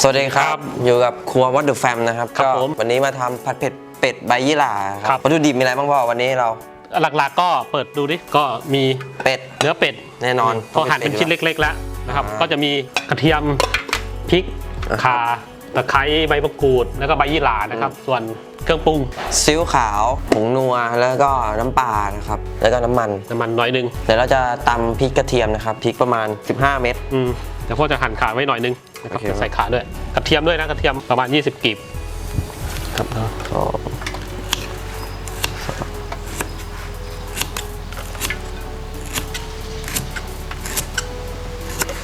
สวัสดีครัครับบ อยู่กับครัววัดเดอะแฟมนะครับครับก็ผมวันนี้มาทำผัดเผ็ดเป็ดใบยี่หร่าคครัรับบ วัตถุดิบมีอะไรบ้างพ่อวันนี้เราหลักๆก็เปิดดูดิ ก็มีเป็ด เนื้อเป็ดแน่นอนพอหั่นเป็นชิ้นเล็กๆแล้วนะครับก็จะมีกระเทียมพริกอ่าข่าตะไคร้ใบมะกรูด แล้วก็ใบยี่หร่านะครับ ส่วนเครื่องปรุงซีอิ๊วขาวผงนัวแล้วก็น้ำปลานะครับแล้วก็น้ำมันน้ำมันน้อยหนึงเดี๋ยวเราจะตำพริกกระเทียมนะครับพริกประมาณ 15 เม็ดอืมเดี๋ยวพ่อจะหั่นขาไว้หน่อยหนึง นะครับโอเคจะใส่ขาด้วยกระเทียมด้วยนะกระเทียมประมาณ 20กีบครับสอง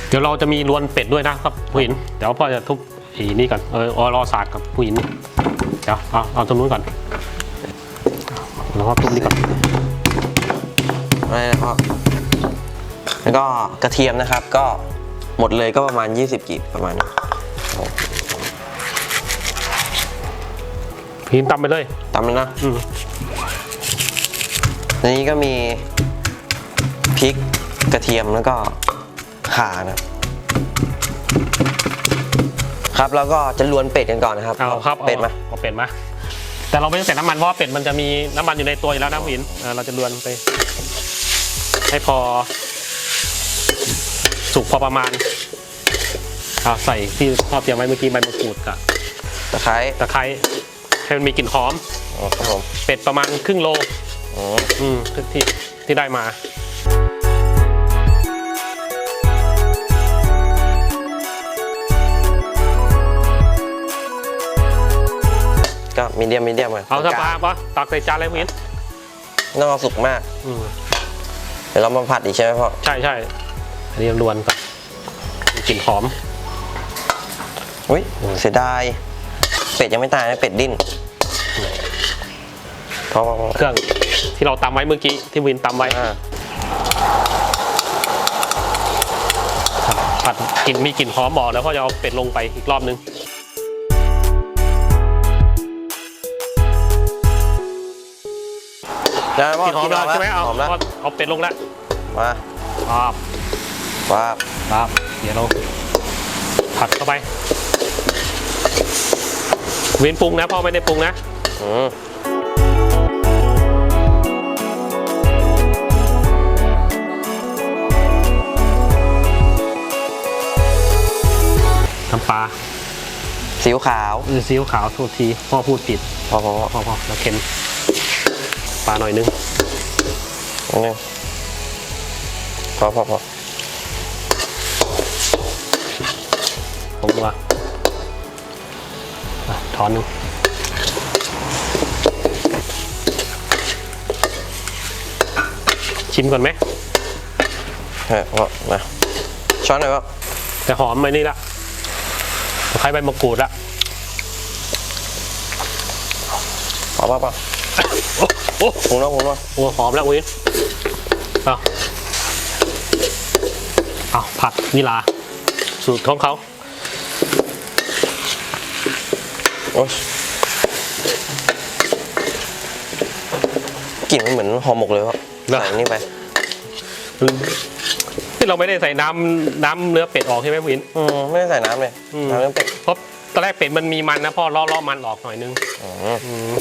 เดี๋ยวเราจะมีรวนเป็ดด้วยนะครับผู้หญิงเดี๋ยวพ่อจะทุบอีนี่ก่อนเออเอารอสากกับผู้หญิงเดี๋ยวเอาเอาตรงนู้นก่อนแล้วก็ทุบนี่ก่อนอะไรนะพ่อแล้วก็กระเทียมนะครับก็ หมดเลยก็ประมาณ 20กีบประมาณนี้ผู้หญิงตำไปเลยตำแล้วนะอืมในนี้ก็มีพริกกระเทียมแล้วก็ข่านะครับแล้วก็จะลวนเป็ดกันก่อนนะครับเอาครับเป็ดมาเอาเป็ดมาแต่เราไม่ต้องใส่น้ำมันเพราะว่าเป็ดมันจะมีน้ำมันอยู่ในตัวอยู่แล้วนะผู้หญิงเออเราจะลวนไป ให้พอ สุกพอประมาณเอาใส่ที่พ่อเตรียมไว้เมื่อกี้ใบมะกรูดกับตะไคร้ตะไคร้ให้มันมีกลิ่นหอมอ๋อครับผมเป็ดประมาณครึ่งโลอืมอืมที่ที่ที่ได้มาก็มีเดียมมีเดียมกันเอาสกลปางปะตักใส่จานเลยผู้หญิงๆต้องเอาสุกมากอืมเดี๋ยวเรามาผัดอีกใช่ไหมพ่อ ใช่ใช่ อันนี้ลวนก่อนมีกลิ่นหอม อุ้ยเสียดาย เป็ดยังไม่ตายนะเป็ดดิ้นพอพอพอเครื่องที่เราตำไว้เมื่อกี้ที่วินตำไว้อ่าผัดกลิ่นมีกลิ่นหอมบอกแล้วก็จะเอาเป็ดลงไปอีกรอบนึงได้พ่อกลิ่นหอมแล้วใช่ไหมเอาหอมแล้วเอาเอาเป็ดลงแล้วมาครับ ว้าบครับเดี๋ยวเราผัดเข้าไปวินปรุงนะพ่อไม่ได้ปรุงนะอืมน้ำปลาซีอิ๊วขาวหรือซีอิ๊วขาวโทษทีพ่อพูดผิดพอพอพอพ่อพ่อแล้วเค็มปลาหน่อยนึงนิดนึงพอพอพอ ผมว่าอะช้อนหนึงชิมก่อนไหมเฮ้ยพ่อมาช้อนหน่อยพ่อแต่หอมไปนี่ละตะไคร้ใบมะกรูดละพอพอพอโอ้ปรุงแล้วปรุงแล้วโหหอมแล้ววินเอาเอาผัดวิลา สูตรของเขา โอ้ยกลิ่นมันเหมือนห่อหมกเลยพ่อใส่นี่ไปที่เราไม่ได้ใส่น้ำน้ำเนื้อเป็ดออกใช่ไหมวิน อืมไม่ได้ใส่น้ำเลยอืม น้ำเนื้อเป็ด เพราะตอนแรกเป็ดมันมีมันนะพ่อล่อล่อมันออกหน่อยนึงอืม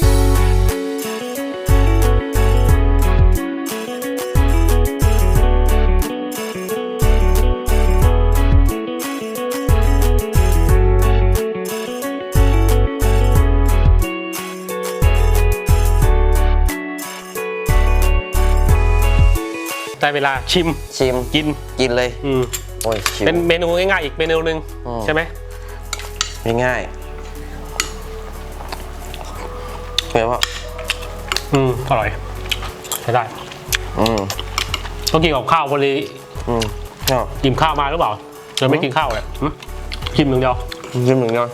เวลาชิมชิมกินกินเลยอืมโอ้ยชิมเป็นเมนูง่ายๆอีกเมนูหนึ่งอืมใช่ไหมง่ายๆเป็นไงพ่ออืมอร่อยใช้ได้อืมต้องกินกับข้าวพอดีอืมก็กินข้าวมาหรือเปล่าเดี๋ยวไม่กินข้าวเลยหึกินหนึ่างเดียวชิมหนึ่งเนาะ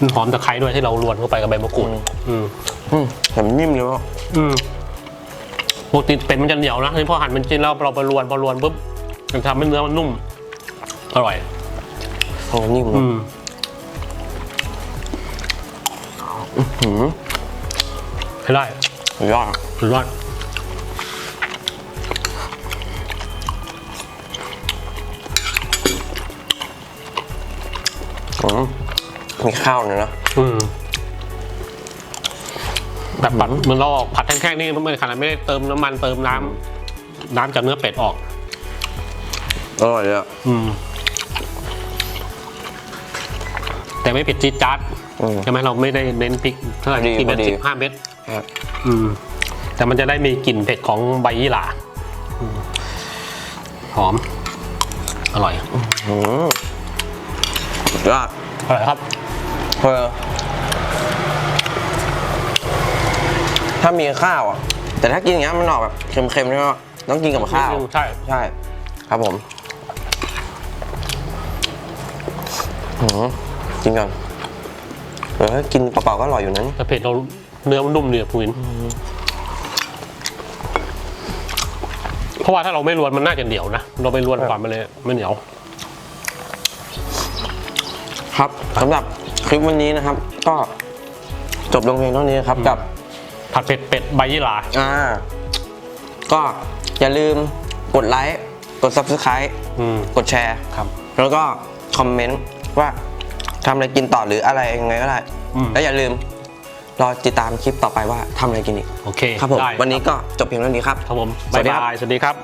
มันหอมตะไคร้ด้วยที่เรารวนเข้าไปกับใบมะกรูดอืมอืมอืมแต่มันนิ่มเลยพ่ออืม ปกติเป็ดมันจะเหนียวนะที่พอหั่นเป็นชิ้นแล้วเราไปรวนพอรวนปุ๊บมันทำให้เนื้อมันนุ่ม อร่อยโอ้นิ่มอืเนาะมหืมใช้ได้สุดยอดอะสุดยอดข้าวเลยเนาะอืม แบบผัดเหมันเราผัดแห้งๆนี่ไม่ขนาดไม่ได้เติมน้ำมันเติมน้ำน้ำจากเนื้อเป็ดออกอร่อยเลยอะอืมแต่ไม่เผ็ดจี๊ดจ๊าดอืม ใช่ไหมเราไม่ได้เน้นพริกเท่าไหร่พอดีกินเป็นพอดี สิบห้าเม็ดครับ อืม แต่มันจะได้มีกลิ่นเผ็ดของใบยี่หร่าอืมหอม อร่อยอืมสุดยอดอร่อยครับ เออ ถ้ามีข้าวอะ แต่ถ้ากินอย่างเงี้ยมันออกแบบเค็มๆใช่ไหมต้องกินกับข้าว ใช่ ใช่ ครับผมอืมกินก่อนเออกินเปล่าๆก็อร่อยอยู่นะนี่แต่เผ็ดเราเนื้อมันนุ่มเนี่ยพูวินเพราะว่าถ้าเราไม่รวนมันน่าจะเหนียวนะ เราไปรวนก่อนมันเลยไม่เหนียว ครับสำหรับคลิปวันนี้นะครับ ก็จบลงเพียงเท่านี้นะครับกับ ผัดเผ็ดเป็ดใบยี่หร่าอ่า ก็อย่าลืมกดไลค์ กด Subscribe อืม กดแชร์ครับแล้วก็คอมเมนต์ว่าทำอะไรกินต่อหรืออะไรยังไงก็ได้ อืม แล้วอย่าลืม รอติดตามคลิปต่อไปว่าทำอะไรกินอีก โอเคครับผม ได้วันนี้ก็จบเพียงเท่านี้ครับ ครับผมสบาวัยสดีครับบาย สวัสดีครับ